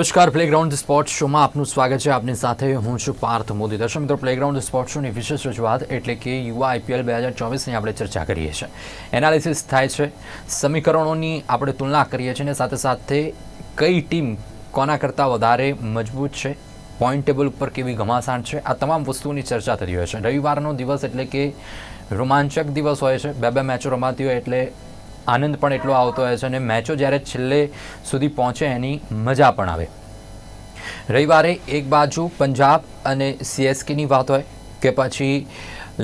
નમસ્કાર. Playground sports શોમાં આપનું સ્વાગત છે. આપની સાથે હું છું પાર્થ મોદી. દર્શક મિત્રો પ્લેગ્રાઉન્ડ સ્પોર્ટ્સ શોની વિશેષ રજૂઆત એટલે કે યુવા આઈપીએલ બે હજાર ચોવીસની આપણે ચર્ચા કરીએ છીએ. એનાલિસિસ થાય છે. સમીકરણોની આપણે તુલના કરીએ છીએ અને સાથે સાથે કઈ ટીમ કોના કરતાં વધારે મજબૂત છે? પોઈન્ટ ટેબલ ઉપર કેવી ઘમાસાણ છે? આ તમામ વસ્તુઓની ચર્ચા થતી હોય છે. રવિવારનો દિવસ એટલે કે રોમાંચક દિવસ હોય છે. બે બે મેચો રમાતી હોય એટલે આનંદ પણ એટલો આવતો હોય છે અને મેચો જ્યારે છેલ્લે સુધી પહોંચે એની મજા પણ આવે. રવિવારે એક બાજુ પંજાબ અને સીએસકેની વાત હોય કે પછી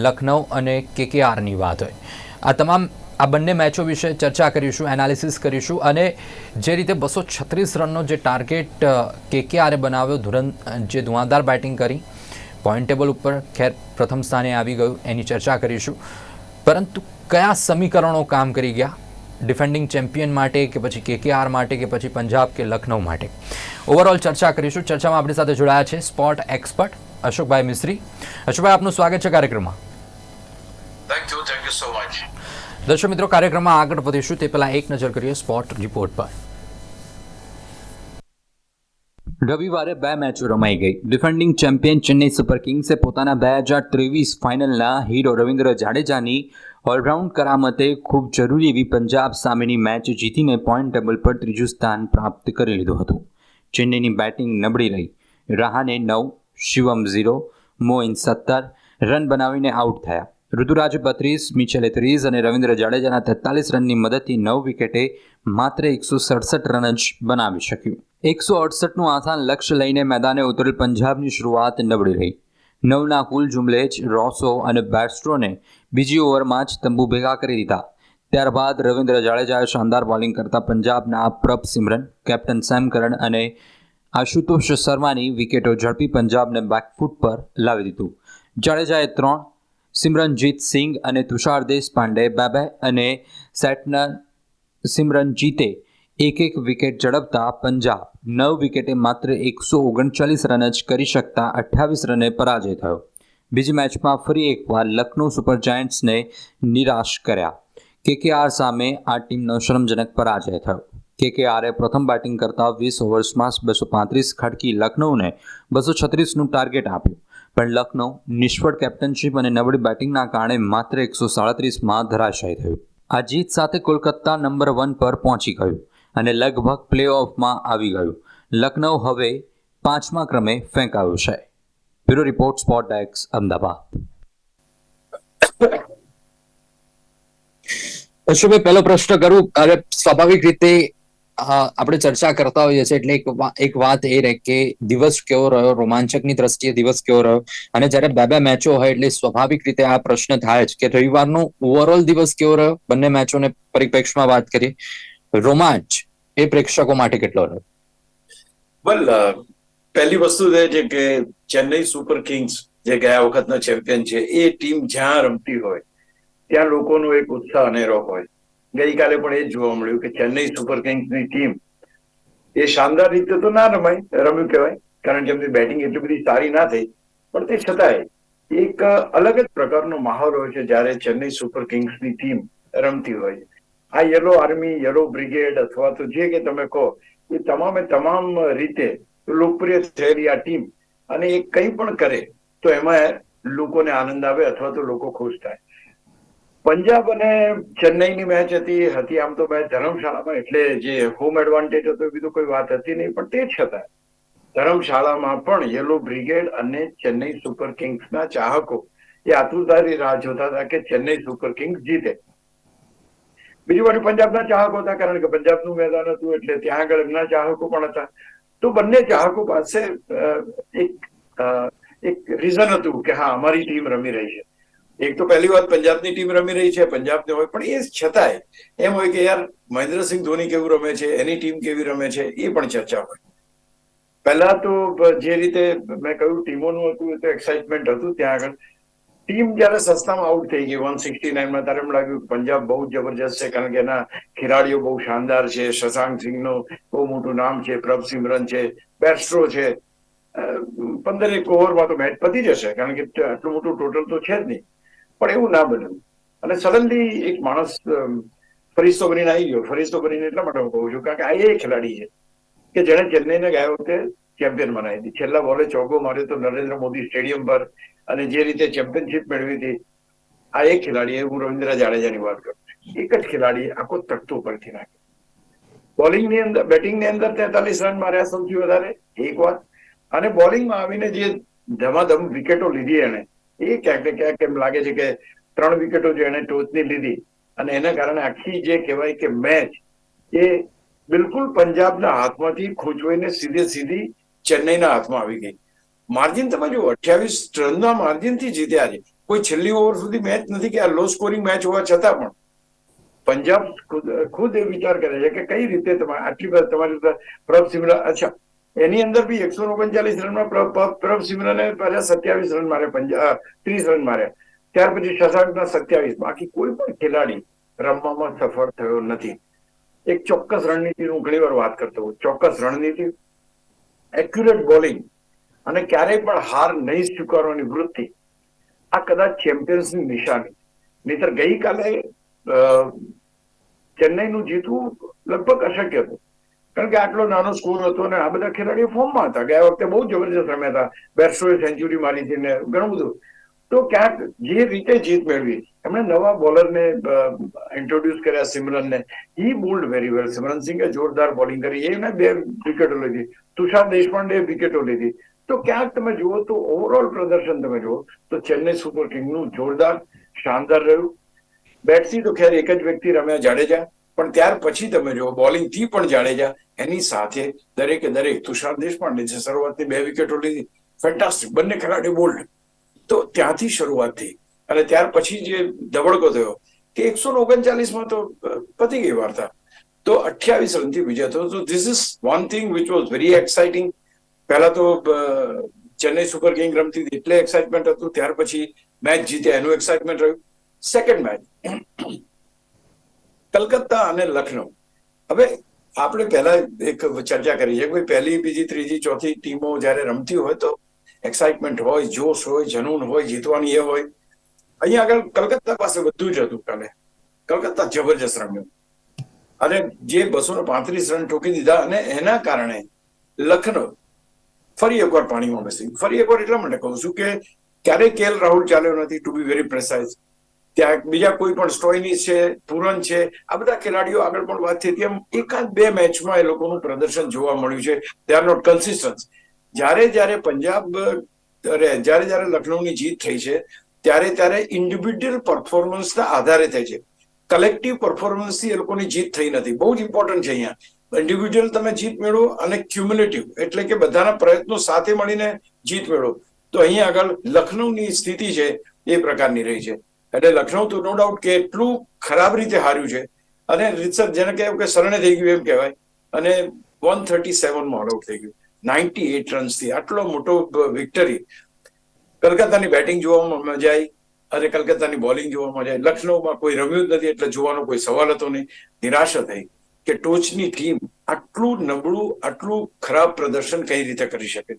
લખનઉ અને કેકેઆરની વાત હોય. આ તમામ, આ બંને મેચો વિશે ચર્ચા કરીશું, એનાલિસિસ કરીશું અને જે રીતે બસો છત્રીસ રનનો જે ટાર્ગેટ કેકેઆરે બનાવ્યો ધુરન જે ધુઆંધાર બેટિંગ કરી, પોઈન્ટ ટેબલ ઉપર ખેર પ્રથમ સ્થાને આવી ગયું, એની ચર્ચા કરીશું. પરંતુ કયા સમીકરણો કામ કરી ગયા? ડિફેન્ડિંગ ચેમ્પિયન માટે કે પછી કેકેઆર માટે કે પછી પંજાબ કે લખનઉ માટે. ઓવરઓલ ચર્ચા કરીશું. ચર્ચામાં આપણી સાથે જોડાયા છે સ્પોર્ટ એક્સપર્ટ અશોકભાઈ મિસ્ત્રી. અશોકભાઈ આપનું સ્વાગત છે કાર્યક્રમમાં. Thank you, thank you so much. દર્શક મિત્રો કાર્યક્રમમાં આગળ વધીશું. તે પહેલાં એક નજર કરીએ સ્પોર્ટ રિપોર્ટ પર. રવિવારે બે મેચો રમાઈ ગઈ. ડિફેન્ડિંગ ચેમ્પિયન ચેન્નઈ સુપર કિંગ્સે પોતાના બે હજાર ત્રેવીસ ફાઇનલના હીરો રવિન્દ્ર જાડેજાની ઓલરાઉન્ડ કરામતે ખૂબ જરૂરી એવી પંજાબ સામેની મેચ જીતીને પોઈન્ટ ટેબલ પર ત્રીજું સ્થાન પ્રાપ્ત કરી લીધું હતું. ચેન્નઈની બેટિંગ નબળી રહી. રહાને નવ, શિવમ ઝીરો મોઇન સત્તર રન બનાવીને આઉટ થયા. ઋતુરાજ બત્રીસ, મિચેલે ત્રીસ અને રવિન્દ્ર જાડેજાના તેતાલીસ રનની મદદથી નવ વિકેટે માત્ર એકસો સડસઠ રન જ બનાવી શક્યું. એકસો અડસઠનું આસાન લક્ષ્ય લઈને મેદાને ઉતરેલ પંજાબની શરૂઆત નબળી રહી. નવના કુલ જુમલે જ રોસો અને બેટ્સરોને બીજી ઓવરમાં જ તંબુ ભેગા કરી દીધા. ત્યારબાદ રવિન્દ્ર જાડેજાએ શાનદાર બોલિંગ કરતા પંજાબના પ્રભ સિમરન, કેપ્ટન સેમ અને આશુતોષ શર્માની વિકેટો ઝડપી પંજાબને બેકફૂટ પર લાવી દીધું. જાડેજાએ ત્રણ, સિમરનજીત સિંઘ અને તુષાર દેશપાંડે બે બે અને સેટનર સિમરનજીતે એક એક વિકેટ ઝડપતા પંજાબ નવ વિકેટે માત્ર એકસો ઓગણચાલીસ રન જ કરી શકતા અઠ્યાવીસ રને પરાજય થયો. બીજી મેચમાં ફરી એકવાર લખનૌ સુપર જાયન્ટ્સને નિરાશ કર્યા. કેકેઆર સામે આ ટીમનો શરમજનક પરાજય થયો. કેકેઆરે પ્રથમ બેટિંગ કરતા વીસ ઓવર્સમાં બસો પાંત્રીસ ખડકી લખનૌને બસો છત્રીસનું ટાર્ગેટ આપ્યું. પણ લખનૌ નિષ્ફળ કેપ્ટનશીપ અને નબળી બેટિંગના કારણે માત્ર એકસો સાડત્રીસમાં ધરાશાયી થયું. આ જીત સાથે કોલકાતા નંબર વન પર પહોંચી ગયું અને લગભગ પ્લે ઓફમાં આવી ગયું. લખનૌ હવે પાંચમા ક્રમે ફેંકાયું છે. બ્યુરો રિપોર્ટ સ્પોટ ડેક્સ અમદાવાદ અશુભાઈ પહેલો પ્રશ્ન કરું. અરે સ્વાભાવિક રીતે આપણે ચર્ચા કરતા હોઈએ છીએ એટલે એક વાત એ રહે કે દિવસ કેવો રહ્યો રોમાંચકની દ્રષ્ટિએ દિવસ કેવો રહ્યો અને જ્યારે બે બે મેચો હોય એટલે સ્વાભાવિક રીતે આ પ્રશ્ન થાય જ કે રવિવારનો ઓવરઓલ દિવસ કેવો રહ્યો? બંને મેચોને પરિપ્રેક્ષમાં વાત કરીએ. રોમાંચ એ પ્રેક્ષકો માટે કેટલો રહ્યો? વેલ પહેલી વસ્તુ એ છે કે ચેન્નઈ સુપર કિંગ્સ જે ગયા વખતનો ચેમ્પિયન છે, એ ટીમ જ્યાં રમતી હોય, ત્યાં લોકોનો એક ઉત્સાહ અનેરો હોય. ગઈકાલે પણ એ જ જોવા મળ્યું કે ચેન્નઈ સુપર કિંગ્સની ટીમ એ શાનદાર રીતે તો ના રમાય, રમ્યું કહેવાય, કારણ કે એમની બેટિંગ એટલી બધી સારી ના થઈ, પણ તે છતાંય એક અલગ જ પ્રકારનો માહોલ હોય છે જ્યારે ચેન્નઈ સુપર કિંગ્સની ટીમ રમતી હોય. આ યલો આર્મી, યલો બ્રિગેડ અથવા તો જે કે તમે કહો, એ તમામે તમામ રીતે લોકપ્રિય થયેલી આ ટીમ અને એ કંઈ પણ કરે, તો એમાં લોકોને આનંદ આવે અથવા તો લોકો ખુશ થાય. પંજાબ અને ચેન્નઈની મેચ હતી હતી આમ તો મેચ ધર્મશાળામાં, એટલે જે હોમ એડવાન્ટેજ હતો એ બીજું કોઈ વાત હતી નહીં, પણ તે છતાં ધર્મશાળામાં પણ યલો બ્રિગેડ અને ચેન્નઈ સુપર કિંગ્સના ચાહકો એ આતુરતાથી રાહ જોતા હતા કે ચેન્નઈ સુપર કિંગ્સ જીતે. બીજી બાજુ પંજાબના ચાહકો હતા, કારણ કે પંજાબનું મેદાન હતું એટલે ત્યાં આગળ એમના ચાહકો પણ હતા. તો બંને ચાહકો પાસે એક એક રીઝન હતું કે હા, અમારી ટીમ રમી રહી છે. એક તો પહેલી વાત પંજાબની ટીમ રમી રહી છે પંજાબને હોય, પણ એ છતાંય એમ હોય કે યાર, મહેન્દ્રસિંહ ધોની કેવું રમે છે, એની ટીમ કેવી રમે છે, એ પણ ચર્ચા હોય. પહેલા તો જે રીતે મેં કહ્યું, ટીમોનું હતું, એ તો એક્સાઇટમેન્ટ હતું ત્યાં આગળ. ટીમ જયારે સસ્તામાં આઉટ થઈ ગઈ વન સિક્સટી નાઇનમાં ત્યારે એમ લાગ્યું કે પંજાબ બહુ જબરજસ્ત છે, કારણ કે એના ખેલાડીઓ બહુ શાનદાર છે. શશાંક સિંહનું બહુ મોટું નામ છે, પ્રભ સિમરન છે, બેસ્ટ્રો છે. પંદર એક ઓવરમાં તો મેચ પતી જશે, કારણ કે આટલું મોટું ટોટલ તો છે જ નહીં. પણ એવું ના બન્યું અને સડનલી એક માણસ ફરિશ્તો બનીને આવી ગયો. ફરિશ્તો બનીને એટલા માટે હું કહું છું, કારણ કે આ એ ખેલાડી છે, કે જેણે ચેન્નઈને ગયા વખતે ચેમ્પિયન બનાવી હતી છેલ્લા બોલે ચોગો માર્યો તો નરેન્દ્ર મોદી સ્ટેડિયમ પર અને જે રીતે ચેમ્પિયનશિપ મેળવી હતી, આ એક ખેલાડીએ હું રવિન્દ્ર જાડેજાની વાત કરું એક જ ખેલાડીએ આખો તખતો પરથી નાખ્યો. બોલિંગની અંદર, બેટિંગની અંદર તેતાલીસ રન માર્યા સૌથી વધારે, એક વાત. અને બોલિંગમાં આવીને જે ધમાધમ વિકેટો લીધી એને એ ક્યાંક ને ક્યાંક એમ લાગે છે કે ત્રણ વિકેટો જે એને ટોચની લીધી અને એના કારણે આખી જે કહેવાય કે મેચ એ બિલકુલ પંજાબના હાથમાંથી ખોચવાઈને સીધે સીધી ચેન્નઈના હાથમાં આવી ગઈ. માર્જિન તમે જુઓ, અઠ્યાવીસ રનના માર્જિનથી જીત્યા છે. કોઈ છેલ્લી ઓવર સુધી મેચ નથી કે આ લો સ્કોરિંગ મેચ હોવા છતાં પણ. પંજાબ ખુદ એ વિચાર કરે છે કે કઈ રીતે તમારે આટલી બધા તમારી પ્રભ સિમરા અચ્છા, એની અંદર બી એકસો ઓગણચાલીસ રનમાં પ્રભ- સિમરને પાછા સત્યાવીસ રન મારે પંજાબ ત્રીસ રન માર્યા. ત્યાર પછી શશાંકના સત્યાવીસ. બાકી કોઈ પણ ખેલાડી રમવામાં સફળ થયો નથી. એક ચોક્કસ રણનીતિ હું ઘણી વાત કરતો હોઉં. ચોક્કસ રણનીતિ એક્યુરેટ બોલિંગ અને ક્યારેય પણ હાર નહીં સ્વીકારવાની વૃત્તિ, આ કદાચ ચેમ્પિયન્સની નિશાની. નહીતર ગઈકાલે ચેન્નઈનું જીતવું લગભગ અશક્ય હતું. કારણ કે આટલો નાનો સ્કોર હતો અને આ બધા ખેલાડીઓ ફોર્મમાં હતા ગયા વખતે બહુ જબરજસ્ત રમ્યા હતા. બેટ્સોએ સેન્ચુરી મારી હતી ને ઘણું બધું. તો ક્યાંક જે રીતે જીત મેળવી, એમણે નવા બોલરને ઇન્ટ્રોડ્યુસ કર્યા સિમરનને. He bowled very well Simran સિંઘે જોરદાર બોલિંગ કરી. એને બે વિકેટો લીધી. તુષાર દેશપાંડે વિકેટો લીધી. તો ક્યાંક તમે જુઓ તો ઓવરઓલ પ્રદર્શન તમે જુઓ તો ચેન્નઈ સુપર કિંગનું જોરદાર, શાનદાર રહ્યું. બેટથી તો ખેર એક જ વ્યક્તિ રમ્યા જાડેજા, પણ ત્યાર પછી તમે જુઓ, બોલિંગથી પણ જાડેજા, એની સાથે દરેકે દરેક, તુષાર દેશપાંડે જે શરૂઆતની બે વિકેટો લીધી ફેન્ટાસ્ટિક, બંને ખેલાડી બોલ્ડ. તો ત્યાંથી શરૂઆત થઈ. અને ત્યાર પછી જે ધબડકો થયો, કે એકસો ઓગણચાલીસમાં તો પતી ગઈ વાર્તા. તો અઠ્યાવીસ રનથી વિજય થયો. તો this is one thing which was very exciting પહેલા તો ચેન્નઈ સુપર કિંગ રમતી હતી, એટલે એક્સાઇટમેન્ટ હતું. ત્યાર પછી મેચ જીત્યા, એનું એક્સાઇટમેન્ટ રહ્યું. સેકન્ડ મેચ કલકત્તા અને લખનઉ. હવે આપણે પહેલા એક ચર્ચા કરી છે કે પહેલી, બીજી, ત્રીજી, ચોથી ટીમો જ્યારે રમતી હોય તો એક્સાઇટમેન્ટ હોય, જોશ હોય, જનૂન હોય, જીતવાની એ હોય. અહીંયા આગળ કલકત્તા પાસે બધું જ હતું કાલે કલકત્તા જબરજસ્ત રમ્યું. અને જે બસો પાંત્રીસ રન ઠોકી દીધા અને એના કારણે લખનઉ ફરી એકવાર પાણીમાં બેસી ફરી એકવાર એટલા માટે કહું છું કે ક્યારેય કેએલ રાહુલ ચાલ્યો નથી ટુ બી વેરી પ્રેસાઇઝ ત્યાં બીજા કોઈ પણ સ્ટોઇની છે પૂરણ છે, આ બધા ખેલાડીઓ આગળ પણ વાત થઈ એમ એકાદ બે મેચમાં એ લોકોનું પ્રદર્શન જોવા મળ્યું છે. દે આર નોટ કન્સિસ્ટન્ટ જ્યારે જ્યારે પંજાબ જ્યારે જ્યારે લખનઉની જીત થઈ છે, ત્યારે ત્યારે ઇન્ડિવિડ્યુઅલ પરફોર્મન્સના આધારે થઈ છે. કલેક્ટિવ પરફોર્મન્સથી એ લોકોની જીત થઈ નથી. બહુ જ ઇમ્પોર્ટન્ટ છે અહીંયા. ઇન્ડિવિડ્યુઅલ તમે જીત મેળવો અને ક્યુમ્યુલેટિવ એટલે કે બધાના પ્રયત્નો સાથે મળીને જીત મેળવો. તો અહીંયા આગળ લખનઉની સ્થિતિ છે, એ પ્રકારની રહી છે. એટલે લખનઉ તો નો ડાઉટ કે એટલું ખરાબ રીતે હાર્યું છે. અને રીતસર જેને કહેવું કે શરણે થઈ ગયું એમ કહેવાય. અને વન થર્ટી સેવનમાં ઓલ આઉટ થઈ ગયું. નાઇન્ટી એટ રન્સથી આટલો મોટો વિક્ટરી કલકત્તાની બેટિંગ જોવામાં મજા આવી અને કલકત્તાની બોલિંગ જોવામાં મજા આવી. લખનૌમાં કોઈ રમ્યું જ નથી, એટલે જોવાનો કોઈ સવાલ હતો નહીં. નિરાશા થઈ. કે ટોચની ટીમ આટલું નબળું, આટલું ખરાબ પ્રદર્શન કઈ રીતે કરી શકે?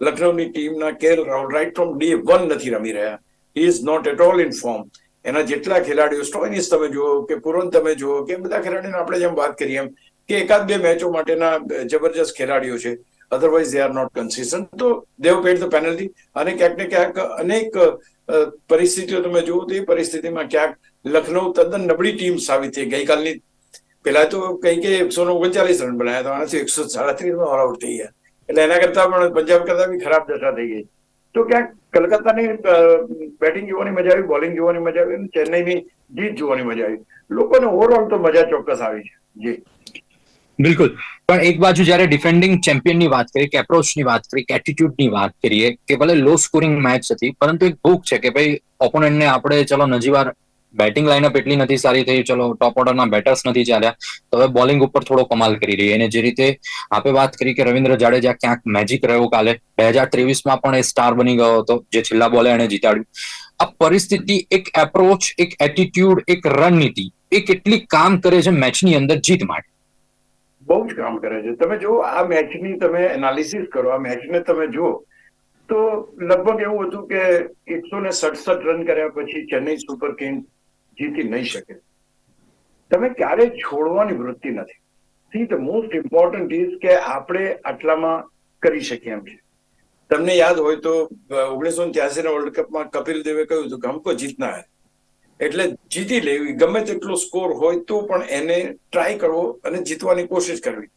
લખનૌની ટીમના KL Rahul right from day one નથી રમી રહ્યા. Is not at all in form એના જેટલા ખેલાડીઓ, સ્ટોઇનિસ તમે જુઓ કે પુરન તમે જુઓ કે બધા ખેલાડીઓને આપણે જેમ વાત કરીએ એમ કે એકાદ બે મેચો માટેના જબરજસ્ત ખેલાડીઓ છે. Otherwise they are not consistent તો દેવ પેડ ધ પેનલ્ટી અને ક્યાંક ને ક્યાંક અનેક પરિસ્થિતિઓ તમે જુઓ તો એ પરિસ્થિતિમાં ક્યાંક લખનઉ તદ્દન નબળી ટીમ સાબિત થઈ ગઈકાલની પેલા તો કઈ કે એકસો ઓગણચાલીસ રન બનાવ્યા હતા, આનાથી એકસો સાડત્રીસમાં ઓલઆઉટ થઈ ગયા. એટલે એના કરતા પણ પંજાબ કરતા બી ખરાબ દશા થઈ ગઈ. તો ક્યાંક કલકત્તાની બેટિંગ જોવાની મજા આવી બોલિંગ જોવાની મજા આવી અને ચેન્નઈની જીત જોવાની મજા આવી. લોકોને ઓવરઓલ તો મજા ચોક્કસ આવી છે. જી. બિલકુલ. પણ એક બાજુ જ્યારે ડિફેન્ડિંગ ચેમ્પિયનની વાત કરીએ, કે એપ્રોચની વાત કરીએ, કે એટીટ્યુડની વાત કરીએ, કે ભલે લો સ્કોરિંગ મેચ હતી, પરંતુ એક ભૂખ છે કે ભાઈ ઓપોનન્ટને આપણે, ચલો નજીવાર બેટિંગ લાઇનઅપ એટલી નથી સારી થઈ. ચલો ટોપ ઓર્ડરના બેટર્સ નથી ચાલ્યા. તો હવે બોલિંગ ઉપર થોડો કમાલ કરી રહી. અને જે રીતે આપે વાત કરી કે રવિન્દ્ર જાડેજા ક્યાંક મેજિક રહ્યો કાલે. બે હજાર ત્રેવીસમાં પણ એ સ્ટાર બની ગયો હતો, જે છેલ્લા બોલે એને જીતાડ્યું. આ પરિસ્થિતિ એક એપ્રોચ એક એટીટ્યુડ એક રણનીતિ, એ કેટલી કામ કરે છે મેચની અંદર જીત માટે. બહુ જ કામ કરે છે. તમે જો આ મેચની તમે એનાલિસિસ કરો, આ મેચને તમે જુઓ, તો લગભગ એવું હતું કે એકસો ને સડસઠ રન કર્યા પછી ચેન્નઈ સુપર કિંગ જીતી નહીં શકે. તમે ક્યારે છોડવાની વૃત્તિ નથી. See the most important is કે આપણે આટલામાં કરી શકીએ એમ છે. તમને યાદ હોય તો ઓગણીસો ત્યાસી ના વર્લ્ડ કપમાં કપિલ દેવે કહ્યું હતું કે હમકો જીતના હે એટલે જીતી લેવી, ગમે તેટલો સ્કોર હોય તો પણ એને ટ્રાય કરવો અને જીતવાની કોશિશ કરવી.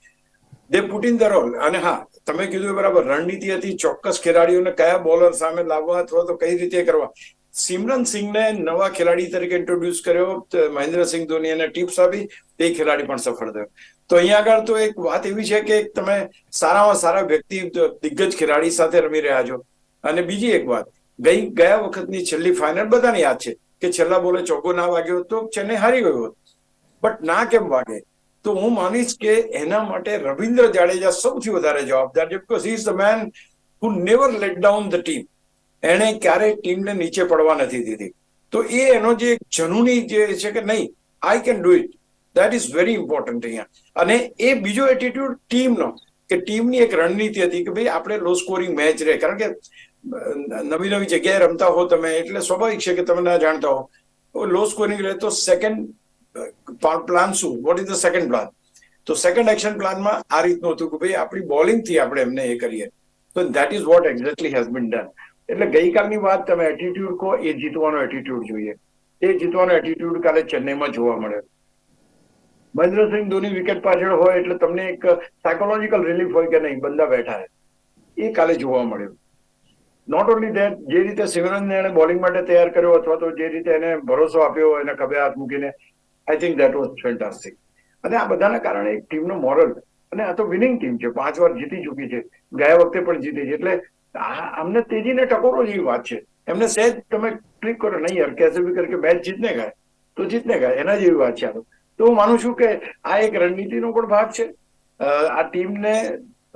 They put in the role અને હા, તમે કીધું બરાબર, રણનીતિ હતી, ચોક્કસ ખેલાડીઓને કયા બોલર સામે લાવવા અથવા તો કઈ રીતે કરવા. સિમરન સિંહને નવા ખેલાડી તરીકે ઇન્ટ્રોડ્યુસ કર્યો. મહેન્દ્રસિંહ ધોની એને ટિપ્સ આપી. તે ખેલાડી પણ સફળ થયો. તો અહીંયા આગળ તો એક વાત એવી છે કે તમે સારામાં સારા વ્યક્તિ દિગ્ગજ ખેલાડી સાથે રમી રહ્યા છો. અને બીજી એક વાત. ગઈ, ગયા વખતની છેલ્લી ફાઇનલ બધાને યાદ છે કે છેલ્લા બોલે ચોગ્ગો ના વાગ્યો તો ચેન્નઈ હારી ગયો બટ ના કેમ વાગે? તો હું માનીશ કે એના માટે રવિન્દ્ર જાડેજા સૌથી વધારે જવાબદાર છે. Because is the man who never let down the team એણે ક્યારેય ટીમને નીચે પડવા નથી દીધી. તો એ એનો જે જનૂની જે છે કે નહીં I can do it that is very important અહીંયા. અને એ બીજો એટીટ્યુડ ટીમનો, કે ટીમની એક રણનીતિ હતી કે ભાઈ આપણે લો સ્કોરિંગ મેચ રહે. કારણ કે નવી નવી જગ્યાએ રમતા હો તમે, એટલે સ્વાભાવિક છે કે તમે ના જાણતા હો. લો સ્કોરિંગ રહે તો સેકન્ડ પ્લાન શું? What is the second plan તો સેકન્ડ એક્શન પ્લાનમાં આ રીતનું હતું કે ભાઈ આપણી બોલિંગથી આપણે એમને એ કરીએ. તો that is what exactly has been done એટલે ગઈકાલની વાત તમે એટીટ્યુડ કહો, એ જીતવાનો એટીટ્યુડ જોઈએ. એ જીતવાનો એટીટ્યુડ કાલે ચેન્નઈમાં જોવા મળ્યો મહેન્દ્રસિંહ ધોની વિકેટ પાછળ હોય એટલે તમને એક સાયકોલોજીકલ રિલીફ હોય કે નહીં બંદા બેઠા એ કાલે જોવા મળ્યું નોટ ઓનલી ધેટ જે રીતે સિમરનને એને બોલિંગ માટે તૈયાર કર્યો અથવા તો જે રીતે એને ભરોસો આપ્યો, એને ખભે હાથ મૂકીને I think that was fantastic અને આ બધાના કારણે એક ટીમનો મોરલ અને આ તો વિનિંગ ટીમ છે, પાંચ વાર જીતી ચૂકી છે, ગયા વખતે પણ જીતી છે. એટલે આ અમને તેજીને ટકોરો જેવી વાત છે. એમને સહેજ તમે ક્લિક કરો, નહીં યાર, કેસે બી કરીને મેચ જીતને ગયા તો જીતને ગયા એના જેવી વાત છે તો. હું માનું છું કે આ એક રણનીતિનો પણ ભાગ છે. આ ટીમને,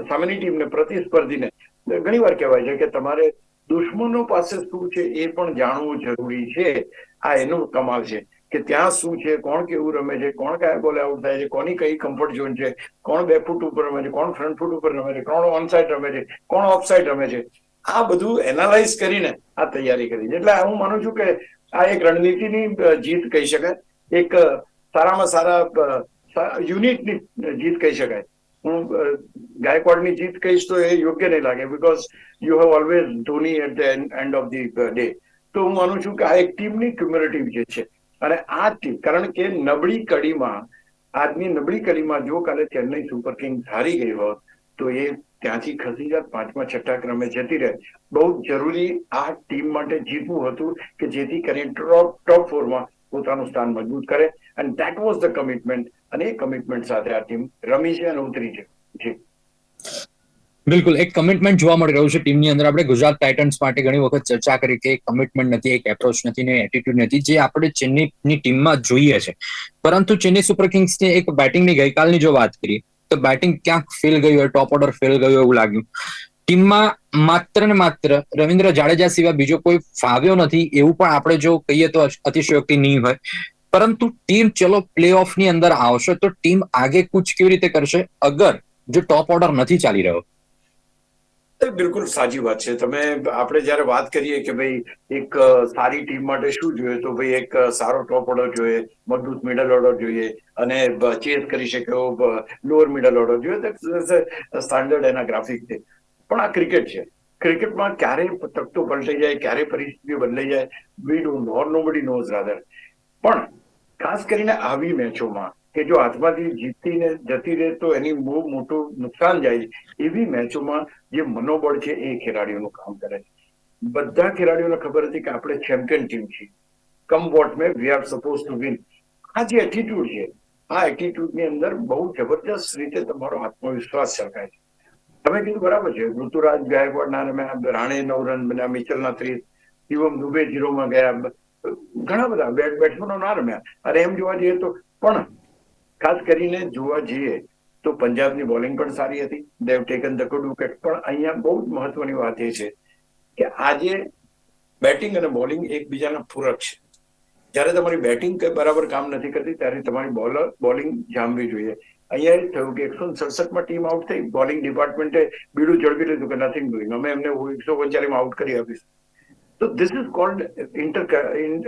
સામેની ટીમને પ્રતિસ્પર્ધીને ઘણી વાર કહેવાય છે કે તમારે દુશ્મનો પાસે શું છે એ પણ જાણવું જરૂરી છે. આ એનું કમાલ છે. કે ત્યાં શું છે, કોણ કેવું રમે છે, કોણ કયા બોલે આઉટ થાય છે, કોની કઈ કમ્ફર્ટ ઝોન છે, કોણ બે ફૂટ ઉપર રમે છે, કોણ ફ્રન્ટ ફૂટ ઉપર રમે છે, કોણ ઓન સાઈડ રમે છે, કોણ ઓફ સાઈડ રમે છે. આ બધું એનાલાઇઝ કરીને આ તૈયારી કરી છે. એટલે હું માનું છું કે આ એક રણનીતિની જીત કહી શકાય. એક સારામાં સારા યુનિટની જીત કહી શકાય. હું ગાયકવાડની જીત કહીશ તો એ યોગ્ય નહીં લાગે because you have always Dhoni at the end of the day તો હું માનું છું કે આ એક ટીમની ક્યુમ્યુલેટિવ જે છે અને આ કારણ કે નબળી કડીમાં, આજની નબળી કડીમાં જો કાલે ચેન્નઈ સુપર કિંગ્સ હારી ગઈ હોત, તો એ ત્યાંથી ખસી જાત પાંચમા છઠ્ઠા ક્રમે જતી રહે. બહુ જરૂરી આ ટીમ માટે જીતવું હતું કે જેથી કરીને ટોપ ટોપ ફોરમાં પોતાનું સ્થાન મજબૂત કરે. અને દેટ વોઝ ધ કમિટમેન્ટ અને એ કમિટમેન્ટ સાથે આ ટીમ રમી છે અને ઉતરી છે. જી. બિલકુલ, એક કમિટમેન્ટ જોવા મળી રહ્યું છે ટીમની અંદર. આપણે ગુજરાત ટાઇટન્સ માટે ઘણી વખત ચર્ચા કરી કે કમિટમેન્ટ નથી, એક એપ્રોચ નથી ને એટીટ્યુડ નથી, જે આપણે ચેન્નઈની ટીમમાં જોઈએ છે. પરંતુ ચેન્નઈ સુપર કિંગ્સની એક બેટિંગની ગઈકાલની જો વાત કરીએ, તો બેટિંગ ક્યાંક ફેલ ગયું હોય ટોપ ઓર્ડર ફેલ ગયું એવું લાગ્યું. ટીમમાં માત્ર ને માત્ર રવિન્દ્ર જાડેજા સિવાય બીજો કોઈ ફાવ્યો નથી એવું પણ આપણે જો કહીએ તો અતિશયોક્તિ નહીં હોય. પરંતુ ટીમ ચલો પ્લે ઓફની અંદર આવશે તો ટીમ આગે કુછ કેવી રીતે કરશે? અગર જો ટોપ ઓર્ડર નથી ચાલી રહ્યો બિલકુલ સાચી વાત છે. તમે આપણે જ્યારે વાત કરીએ કે ભાઈ એક સારી ટીમ માટે શું જોઈએ, તો ભાઈ એક સારો ટોપ ઓર્ડર જોઈએ, મજબૂત મિડલ ઓર્ડર જોઈએ, અને ચેસ કરી શકે એવો લોઅર મિડલ ઓર્ડર જોઈએ સ્ટાન્ડર્ડ એના ગ્રાફિક છે. પણ આ ક્રિકેટ છે. ક્રિકેટમાં ક્યારે તકતો પલટાઈ જાય, ક્યારે પરિસ્થિતિ બદલાઈ જાય we don't know nobody knows rather પણ ખાસ કરીને આવી મેચોમાં કે જો હાથમાંથી જીતીને જતી રહે તો એની બહુ મોટું નુકસાન જાય છે. એવી મેચોમાં જે મનોબળ છે એ ખેલાડીઓનું કામ કરે છે. બધા ખેલાડીઓને ખબર હતી કે આપણે ચેમ્પિયન ટીમ છીએ. Come what may we are suppose to win આ જે એટીટ્યુડ છે, આ એટીટ્યુડની અંદર બહુ જબરજસ્ત રીતે તમારો આત્મવિશ્વાસ છલકાય છે. તમે કીધું બરાબર છે, ઋતુરાજ ગાયકવાડ ના રમ્યા રાણે નવ રન બન્યા મિચલના ત્રીસ, શિવમ દુબે જીરોમાં ગયા, ઘણા બધા બેટ બેટ્સમેનો ના રમ્યા. અને એમ જોવા જઈએ તો પણ ખાસ કરીને જોવા જઈએ તો પંજાબની બોલિંગ પણ સારી હતી. They've taken the good wicket પણ અહીંયા બહુ જ મહત્વની વાત એ છે કે આજે બેટિંગ અને બોલિંગ એકબીજાના પૂરક છે. જ્યારે તમારી બેટિંગ બરાબર કામ નથી કરતી ત્યારે તમારી બોલર, બોલિંગ જામવી જોઈએ. અહીંયા એ થયું કે એકસો સડસઠમાં ટીમ આઉટ થઈ. બોલિંગ ડિપાર્ટમેન્ટે બીડું ઝડપી લીધું કે નથિંગ ડુઈંગ અમે એમને એકસો પંચાલીસમાં આઉટ કરી આપીશું. તો this is called inter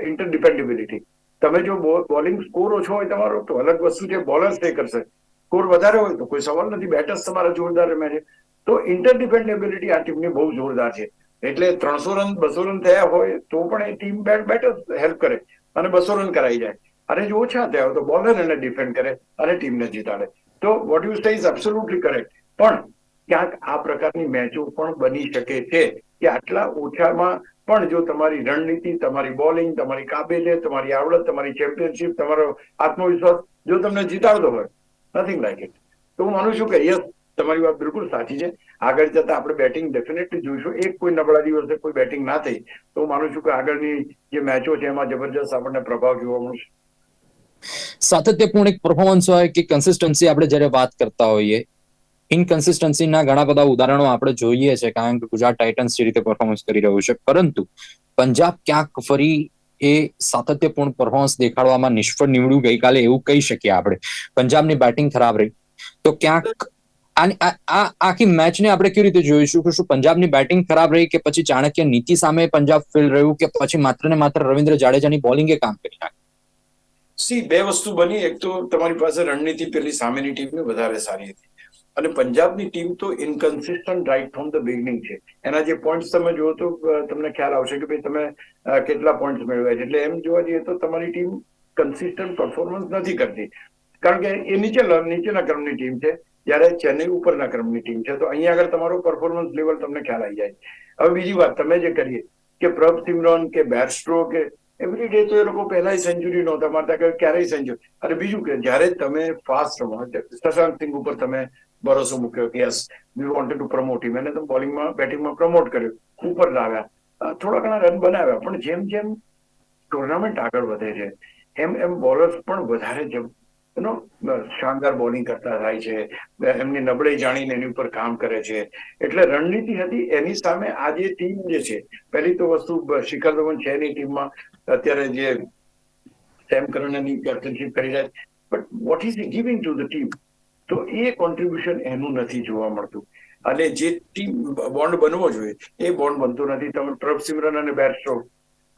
inter dependability તમે જો બોલિંગ સ્કોર ઓછો હોય તમારો, તો અલગ વસ્તુ છે, બોલર તે કરશે. સ્કોર વધારે હોય તો કોઈ સવાલ નથી, બેટર્સ તમારા જોરદાર રમ્યા છે. તો ઇન્ટરડિપેન્ડેબિલિટી આ ટીમની બહુ જોરદાર છે. એટલે ત્રણસો રન, બસો રન થયા હોય તો પણ એ ટીમ બેટર હેલ્પ કરે અને બસો રન કરાઈ જાય. અને જો ઓછા થયા હોય તો બોલર એને ડિફેન્ડ કરે અને ટીમને જીતાડે. તો what you stay is absolutely correct પણ ક્યાંક આ પ્રકારની મેચો પણ બની શકે છે કે આટલા ઓછામાં પણ જો તમારી રણનીતિ, તમારી બોલિંગ, તમારી કાબેલિયત તમારી આવડત, તમારી ચેમ્પિયનશિપ, તમારો આત્મવિશ્વાસ જો તમને જીતાડતો હોય નથિંગ લાઈક ઇટ તો હું માનું છું કે યસ તમારી વાત બિલકુલ સાચી છે. આગળ જતા આપણે બેટિંગ ડેફિનેટલી જોઈશું. એક કોઈ નબળા દિવસે કોઈ બેટિંગ ના થઈ, તો હું માનું છું કે આગળની જે મેચો છે, એમાં જબરજસ્ત આપણને પ્રભાવ જોવા મળશે. સાતત્યપૂર્ણ એક પરફોર્મન્સ હોય કે કન્સિસ્ટન્સી આપણે જ્યારે વાત કરતા હોઈએ ઇનકન્સિસ્ટન્સીના ઘણા બધા ઉદાહરણો આપણે જોઈએ છે, કારણ કે ગુજરાત ટાઇટન્સ જે રીતે પરફોર્મન્સ કરી રહ્યું છે. પરંતુ પંજાબ ક્યાંક ફરી એ સાતત્યપૂર્ણ પરફોર્મન્સ દેખાડવામાં નિષ્ફળ નીવડ્યું ગઈકાલે એવું કહી શકીએ આપણે. પંજાબની બેટિંગ ખરાબ રહી. તો ક્યાંક આખી મેચને આપણે કેવી રીતે જોઈશું કે શું પંજાબની બેટિંગ ખરાબ રહી કે પછી ચાણક્ય નીતિ સામે પંજાબ ફેલ રહ્યું કે પછી માત્ર ને માત્ર રવિન્દ્ર જાડેજાની બોલિંગે કામ કરી નાખ્યું સી બે વસ્તુ બની. એક તો તમારી પાસે રણનીતિ પેલી સામેની ટીમ વધારે સારી હતી. અને પંજાબની ટીમ તો inconsistent right from the beginning છે. એના જે પોઈન્ટ્સ તમે જુઓ તો તમને ખ્યાલ આવશે કે ભાઈ તમે કેટલા પોઈન્ટ્સ મેળવ્યા છે. એટલે એમ જોવા જઈએ તો તમારી ટીમ કન્સિસ્ટન્ટ પરફોર્મન્સ નથી કરતી. કારણ કે એ નીચે નીચેના ક્રમની ટીમ છે. જ્યારે ચેન્નઈ ઉપરના ક્રમની ટીમ છે. તો અહીંયા આગળ તમારો પરફોર્મન્સ લેવલ તમને ખ્યાલ આવી જાય. હવે બીજી વાત, તમે જે કરીએ કે પ્રભ સિમરન કે બેરસ્ટ્રો કે એવરી ડે તો એ લોકો પહેલા સેન્ચુરી નહોતા મારતા, કે ક્યારેય સેન્ચુરી અને બીજું કે જ્યારે તમે ફાસ્ટ રમો શશાંક સિંહ ઉપર તમે ભરોસો મૂક્યો કે yes we wanted to promote him એને તો બોલિંગમાં બેટિંગમાં પ્રમોટ કર્યું. ઉપર લાવ્યા. થોડા ઘણા રન બનાવ્યા, પણ જેમ જેમ ટુર્નામેન્ટ આગળ વધે છે, એમ એમ બોલર્સ પણ વધારે એનો શાનદાર બોલિંગ કરતા થાય છે. એમની નબળાઈ જાણીને એની ઉપર કામ કરે છે. એટલે રણનીતિ હતી એની સામે આ જે ટીમ જે છે, પહેલી તો વસ્તુ શિખર ધવન છે એની ટીમમાં અત્યારે જે સેમ કરણની કેપ્ટનશીપ કરી રહ્યા છે. But what is giving to the team તો એ કોન્ટ્રીબ્યુશન એનું નથી જોવા મળતું. અને જે ટીમ બોન્ડ બનવો જોઈએ, એ બોન્ડ બનતો નથી. તમે પ્રભ સિમરન અને બેરસ્ટ્રો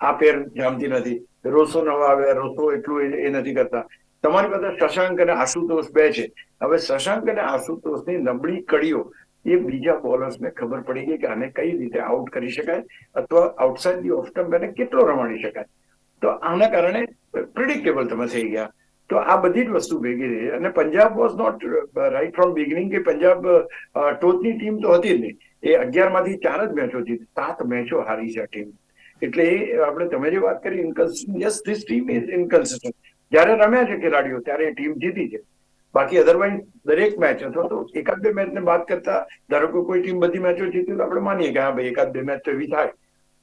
આ પેર જામતી નથી. રોસો નવા આવ્યા, રોસો એટલું એ નથી કરતા. તમારી પાસે શશાંક અને આશુતોષ બે છે. હવે શશાંક અને આશુતોષની નબળી કડીઓ, એ બીજા બોલર્સને ખબર પડી ગઈ કે આને કઈ રીતે આઉટ કરી શકાય અથવા આઉટસાઇડ ધી ઓફ સ્ટમ્પ એને કેટલો રમાડી શકાય. તો આના કારણે પ્રિડિક્ટેબલ તમે થઈ ગયા. તો આ બધી જ વસ્તુ ભેગી રહી. અને Punjab was not right from beginning કે પંજાબ ટોચની ટીમ તો હતી જ નહીં. એ અગિયારમાંથી ચાર જ મેચો જીતી, સાત મેચો હારી છે આ ટીમ એટલે આપણે તમે જે વાત કરી inconsistent yes this team is inconsistent જ્યારે રમ્યા છે ખેલાડીઓ, ત્યારે એ ટીમ જીતી છે. બાકી અધરવાઇઝ દરેક મેચ અથવા તો એકાદ બે મેચને બાદ કરતા, ધારો કે કોઈ ટીમ બધી મેચો જીતી તો આપણે માનીએ કે હા ભાઈ, એકાદ બે મેચ તો એવી થાય.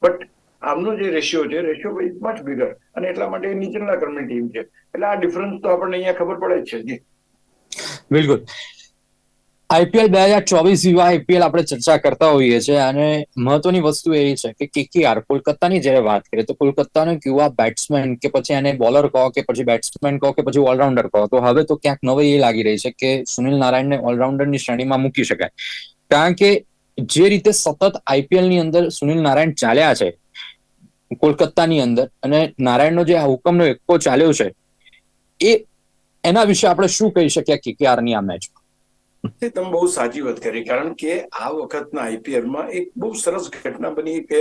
બટ આમનો જે રેશિયો છે રેશિયો ઇઝ મચ બિગર અને એટલા માટે નીચેના ક્રમની ટીમ છે. એટલે આ ડિફરન્સ તો આપણને અહીંયા ખબર પડે છે, જી. બિલકુલ. આઈપીએલ બે હજાર ચોવીસ વિવાહ આઈપીએલ આપણે ચર્ચા કરતા હોઈએ છીએ અને મહત્વની વસ્તુ એ છે કે કેકેઆર કોલકાતાની જ્યારે વાત કરીએ તો કોલકાતાનો યુવા બેટ્સમેન કે પછી એને બોલર કહો કે પછી બેટ્સમેન કહો કે પછી ઓલરાઉન્ડર કહો, તો હવે તો ક્યાંક નવી એ લાગી રહી છે કે સુનિલ નારાયણને ઓલરાઉન્ડરની શ્રેણીમાં મૂકી શકાય. કારણ કે જે રીતે સતત આઈપીએલની અંદર સુનિલ નારાયણ ચાલ્યા છે કોલકાતાની અંદર અને નારાયણનો જે હુકમનો એક્કો ચાલ્યો છે, એ એના વિશે આપણે શું કહી શકીએ કેકેઆરની આ મેચ તમે બહુ સાચી વાત કરી, કારણ કે આ વખતના આઈપીએલમાં એક બહુ સરસ ઘટના બની કે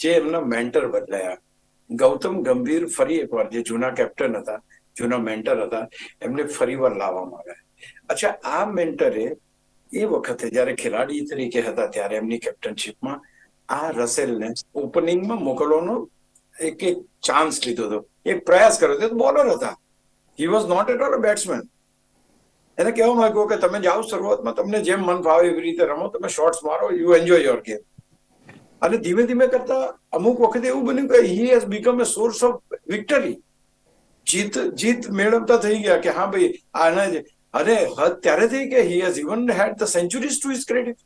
જે એમના મેન્ટર બદલાયા. ગૌતમ ગંભીર ફરી એકવાર, જે જૂના કેપ્ટન હતા, જૂના મેન્ટર હતા, એમને ફરીવાર લાવવામાં આવ્યા અચ્છા, આ મેન્ટરે એ વખતે જ્યારે ખેલાડી તરીકે હતા, ત્યારે એમની કેપ્ટનશીપમાં આ રસેલને ઓપનિંગમાં મોકલવાનો એક એક ચાન્સ લીધો હતો એક પ્રયાસ કર્યો હતો બોલર હતા he was not at all batsman એને કહેવા માંગ્યું કે તમે જાઓ શરૂઆતમાં તમને જેમ મન ફાવે એવી રીતે રમો તમે શોર્ટ્સ મારો યુ એન્જોય યોર ગેમ અને ધીમે ધીમે કરતા અમુક વખતે એવું બન્યું કે he has become a source of victory જીત જીત મેળવતા થઈ ગયા કે હા ભાઈ આના જ અને હદ ત્યારે થઈ કે he has even had the centuries to his credit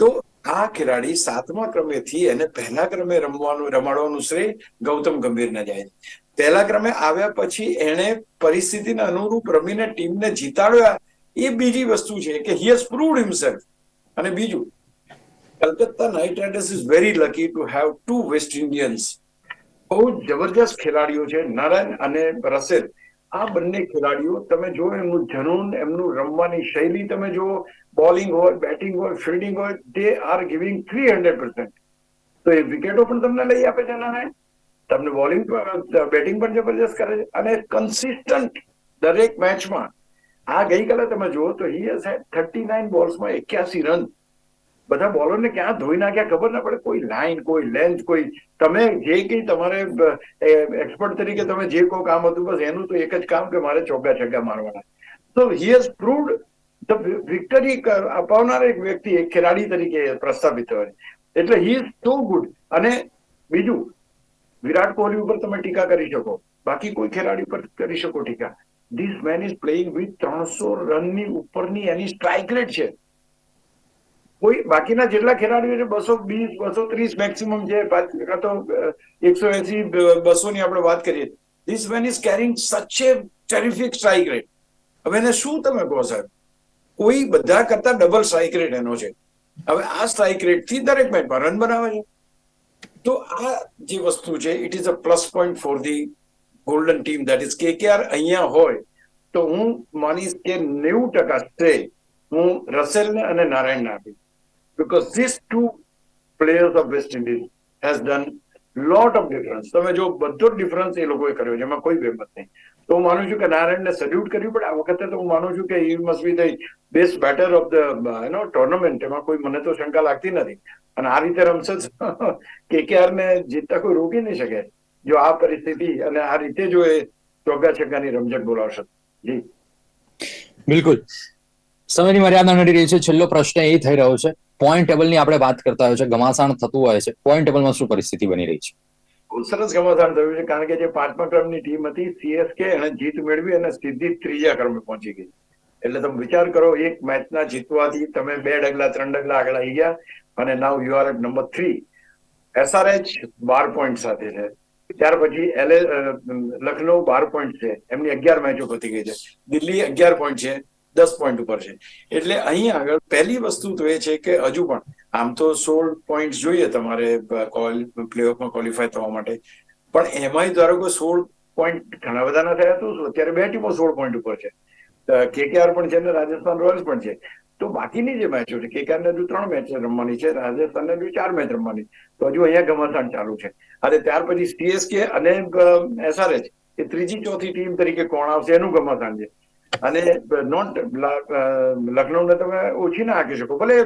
તો આ ખેલાડી સાતમા ક્રમેથી એને પહેલા ક્રમે રમવાનું, રમાડવાનું શ્રેય ગૌતમ ગંભીરને જાય પહેલા ક્રમે આવ્યા પછી એણે પરિસ્થિતિને અનુરૂપ રમીને ટીમને જીતાડ્યા, એ બીજી વસ્તુ છે કે હી હેઝ પ્રૂવડ હિમસેલ્ફ અને બીજું, Calcutta knight riders is very lucky to have two West Indians બહુ જબરજસ્ત ખેલાડીઓ છે, નારાયણ અને રસેલ. આ બંને ખેલાડીઓ તમે જો એમનું જનૂન, એમનું રમવાની શૈલી તમે જો, બોલિંગ હોય, બેટિંગ હોય, ફિલ્ડિંગ હોય they are giving three hundred percent તો એ વિકેટો પણ તમને લઈ આપે છે નારાયણ. તમને બોલિંગ બેટિંગ પણ જબરજસ્ત કરે છે. અને કન્સિસ્ટન્ટ દરેક મેચમાં આ ગઈકાલે તમે જુઓ તો he has had thirty nine બોલ્સમાં એક્યાસી રન. બધા બોલરને ક્યાં ધોઈ નાખ્યા ખબર ના પડે? કોઈ લાઈન, કોઈ લેન્થ, કોઈ તમે જે કઈ તમારે એક્સપર્ટ તરીકે તમે જે કોઈ કામ હતું, બસ એનું તો એક જ કામ કે મારે ચોગ્ગા છગ્ગા મારવાના. તો he has proved the victory અપાવનાર એક વ્યક્તિ, એક ખેલાડી તરીકે પ્રસ્થાપિત હોય એટલે હી ઇઝ સો ગુડ અને બીજું, વિરાટ કોહલી ઉપર તમે ટીકા કરી શકો. બાકી કોઈ ખેલાડી પર કરી શકો ટીકા. This man is playing with ત્રણસો રનની ઉપરની એની સ્ટ્રાઇક રેટ છે. કોઈ બાકીના જેટલા ખેલાડીઓ છે, બસો વીસ, બસો ત્રીસ મેક્સિમમ છે એકસો એસી બસો ની આપણે વાત કરીએ. ધીસ મેન ઇઝ કેરિંગ સચ એ ટેરિફિક સ્ટ્રાઇક રેટ હવે એને શું તમે કહો સાહેબ? કોઈ બધા કરતા ડબલ સ્ટ્રાઇક રેટ એનો છે. હવે આ સ્ટ્રાઇક રેટથી દરેક મેચમાં રન બનાવે છે. તો આ જે વસ્તુ છે it is a plus point for the golden team that is KKR અહીંયા હોય તો હું માનીશ કે નેવું ટકા શ્રેય હું રસેલને અને નારાયણને આપીશ. Because these two players of West Indies has done lot of difference તમે જો બધો ડિફરન્સ એ લોકોએ કર્યો એમાં કોઈ બેમત નહીં. તો હું માનું છું કે નારાયણને સલ્યુટ કર્યું પણ આ વખતે તો હું માનું છું કે you must be the best batter of the you know tournament એમાં કોઈ મને તો શંકા લાગતી નથી. અને આ રીતે રમશે કેકેઆર ને જીતતા કોઈ રોકી નહીં શકે. જો આ પરિસ્થિતિ અને આ રીતે જો એ ચોગ્ગા છગ્ગાની રમઝટ બોલાવશે. જી. બિલકુલ. સમયની મર્યાદા નડી રહી છે. છેલ્લો પ્રશ્ન એ થઈ રહ્યો છે. પોઈન્ટ ટેબલની આપણે વાત કરતા હોય છે. ઘમાસાણ થતું હોય છે. પોઈન્ટ ટેબલમાં શું પરિસ્થિતિ બની રહી છે? બહુ સરસ ગમાધાન થયું છે. કારણ કે જે પાંચમા ક્રમની ટીમ હતી સીએસકે એને જીત મેળવી અને સીધી ત્રીજા ક્રમે પહોંચી ગઈ. એટલે તમે વિચાર કરો, એક મેચના જીતવાથી તમે બે ડગલા, ત્રણ ડગલા આગળ આવી ગયા અને now you are at number three SRH bar point સાથે છે. ત્યાર પછી એલ લખનઉ બાર પોઈન્ટ છે. એમની અગિયાર મેચો પતી ગઈ છે. દિલ્હી અગિયાર પોઈન્ટ છે. દસ પોઈન્ટ ઉપર છે. એટલે અહીં આગળ પહેલી વસ્તુ તો એ છે કે હજુ પણ, આમ તો સોળ પોઈન્ટ જોઈએ તમારે પ્લેઓફમાં ક્વોલિફાય થવા માટે. પણ એમાંય ધારો કે સોળ પોઈન્ટ ઘણા બધા ના થયા તો અત્યારે બે ટીમો સોળ પોઈન્ટ ઉપર છે. કેકેઆર પણ છે ને રાજસ્થાન રોયલ્સ પણ છે. તો બાકીની જે મેચો છે કેકેઆર ને હજુ ત્રણ મેચ રમવાની છે રાજસ્થાન ને હજુ ચાર મેચ રમવાની. તો હજુ અહીંયા ઘમાસાણ ચાલુ છે. અને ત્યાર પછી સીએસકે અને એસઆરએચ એ ત્રીજી ચોથી ટીમ તરીકે કોણ આવશે એનું ઘમાસાણ છે. અને નોટ લખનૌને તમે ઓછી ના હાકી શકો. ભલે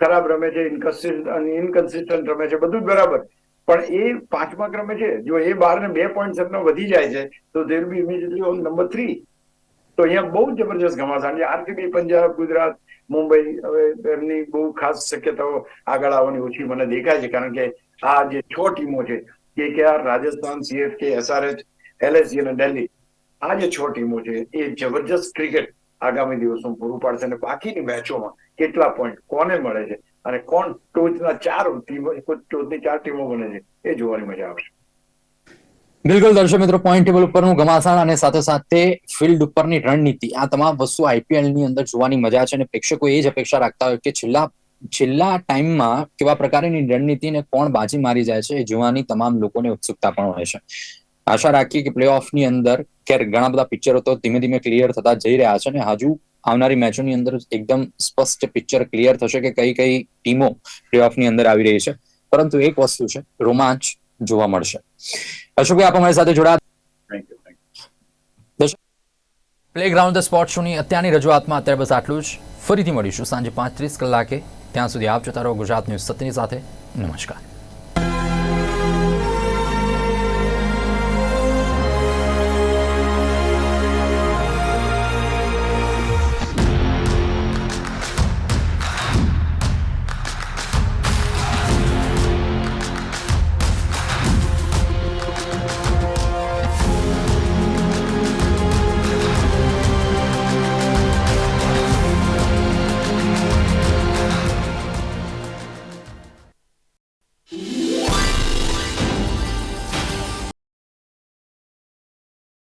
ખરાબ રમે છે ઇનકન્સિસ્ટન્ટ રમે છે, બધું જ બરાબર. પણ એ પાંચમા ક્રમે છે, જો એ બાર ને બે પોઈન્ટ સતનો વધી જાય છે, તો there be immediately on number three તો અહીંયા બહુ જબરજસ્ત ઘમાસાણ છે. આરસીબી પંજાબ, ગુજરાત, મુંબઈ, હવે એમની બહુ ખાસ શક્યતાઓ આગળ આવવાની ઓછી મને દેખાય છે, કારણ કે આ જે છ ટીમો છે KKR Rajasthan CSK SRH LSG અને દિલ્હી આ જે છ ટીમો છે, એ જબરજસ્ત ક્રિકેટ આગામી દિવસોમાં પૂરું પાડશે અને બાકીની મેચોમાં કેટલા પોઈન્ટ કોને મળે છે અને કોણ ટોચના ચાર ટીમો ટોચની ચાર ટીમો બને છે, એ જોવાની મજા આવશે. બિલકુલ દર્શક મિત્રો પોઈન્ટ ટેબલ ઉપરનું ઘમાસાણ અને સાથે સાથે ફિલ્ડ ઉપરની રણનીતિ, આ તમામ વસ્તુ આઈપીએલની અંદર જોવાની મજા છે અને પ્રેક્ષકો એ જ અપેક્ષા રાખતા હોય કે છેલ્લા છેલ્લા ટાઈમમાં કેવા પ્રકારની રણનીતિને કોણ બાજી મારી જાય છે, એ જોવાની તમામ લોકોને ઉત્સુકતા પણ હોય છે. આશા રાખીએ કે પ્લે ની અંદર ક્યારેક ઘણા બધા પિક્ચરો તો ધીમે ધીમે ક્લિયર થતા જઈ રહ્યા છે અને હજુ આવનારી મેચોની અંદર એકદમ સ્પષ્ટ પિક્ચર ક્લિયર થશે કે કઈ કઈ ટીમો પ્લેઓફની અંદર આવી રહી છે. પરંતુ એક વસ્તુ છે રોમાંચ જોવા મળશે. અશોકભાઈ આપ અમારી સાથે જોડાયા? Thank you thank playground the sport શોની અત્યારની રજૂઆતમાં અત્યારે બસ આટલું જ. ફરીથી મળીશું સાંજે પાંચ ત્રીસ કલાકે. ત્યાં સુધી આપ જતા રહો ગુજરાત ન્યૂઝ સત્યની સાથે. નમસ્કાર.